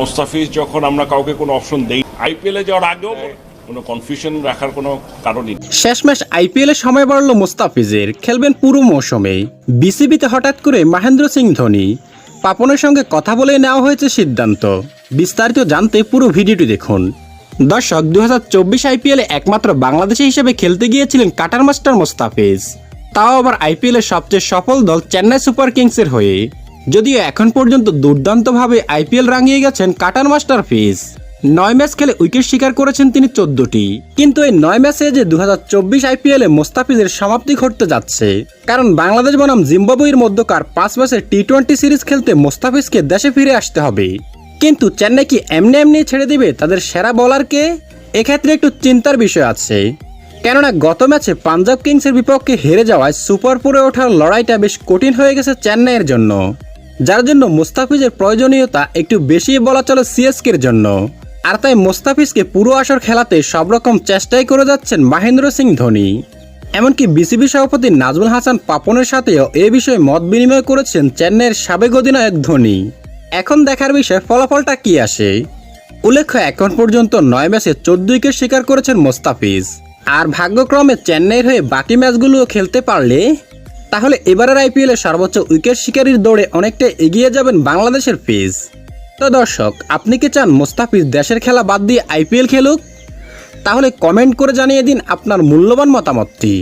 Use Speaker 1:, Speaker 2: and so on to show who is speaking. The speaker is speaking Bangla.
Speaker 1: মোস্তাফিজ যখন আমরা কাউকে কোনো অপশন দেই আইপিএলে যাওয়ার আগেও কোনো কনফিউশন রাখার কোনো কারণই নেই।
Speaker 2: শেষমেশ আইপিএলে সময় বাড়ল মোস্তাফিজের খেলবেন পুরো মৌসুমে বিসিবিতে হঠাৎ করে মহেন্দ্র সিং ধোনি। পাপনের সঙ্গে কথা বলে নেওয়া হয়েছে সিদ্ধান্ত। বিস্তারিত জানতে পুরো ভিডিওটি দেখুন। দর্শক দু হাজার চব্বিশ আইপিএলে একমাত্র বাংলাদেশি হিসেবে খেলতে গিয়েছিলেন কাটার মাস্টার মোস্তাফিজ। তাও আবার আইপিএলের সবচেয়ে সফল দল চেন্নাই সুপার কিংসের হয়ে। যদিও এখন পর্যন্ত দুর্দান্তভাবে আইপিএল রাঙিয়ে গেছেন কাটার মাস্টার ফিজ নয় ম্যাচ খেলে উইকেট শিকার করেছেন তিনি চোদ্দটি। কিন্তু এই নয় ম্যাচে যে দু হাজার চব্বিশ আইপিএলে মোস্তাফিজের সমাপ্তি ঘটতে যাচ্ছে। কারণ বাংলাদেশ বনাম জিম্বাবুয়ের মধ্যকার পাঁচ ম্যাচের টি টোয়েন্টি সিরিজ খেলতে মোস্তাফিজকে দেশে ফিরে আসতে হবে। কিন্তু চেন্নাই কি এমনি এমনি ছেড়ে দিবে তাদের সেরা বলারকে? এক্ষেত্রে একটু চিন্তার বিষয় আছে। কেননা গত ম্যাচে পাঞ্জাব কিংসের বিপক্ষে হেরে যাওয়ায় সুপার ফোরে ওঠার লড়াইটা বেশ কঠিন হয়ে গেছে চেন্নাইয়ের জন্য। যার জন্য মোস্তাফিজের প্রয়োজনীয়তা একটু বেশি বলা চলে সিএসকের জন্য। আর তাই মোস্তাফিজকে পুরো আসর খেলাতে সব রকম চেষ্টাই করে যাচ্ছেন মাহেন্দ্র সিং ধোনি। এমনকি বিসিবি সভাপতি নাজমুল হাসান পাপনের সাথেও এ বিষয়ে মত বিনিময় করেছেন চেন্নাইয়ের সাবেক অধিনায়ক ধোনি। এখন দেখার বিষয় ফলাফলটা কি আসে? উল্লেখ্য, এখন পর্যন্ত নয় ম্যাচে চোদ্দ উইকেট শিকার করেছেন মোস্তাফিজ। আর ভাগ্যক্রমে চেন্নাইয়ের হয়ে বাকি ম্যাচগুলোও খেলতে পারলে তাহলে এবারের আইপিএলে সর্বোচ্চ উইকেট শিকারীর দৌড়ে অনেকটা এগিয়ে যাবেন বাংলাদেশের পেজ তো দর্শক, আপনি কি চান মোস্তাফিজ দেশের খেলা বাদ দিয়ে আইপিএল খেলুক? তাহলে কমেন্ট করে জানিয়ে দিন আপনার মূল্যবান মতামতটি।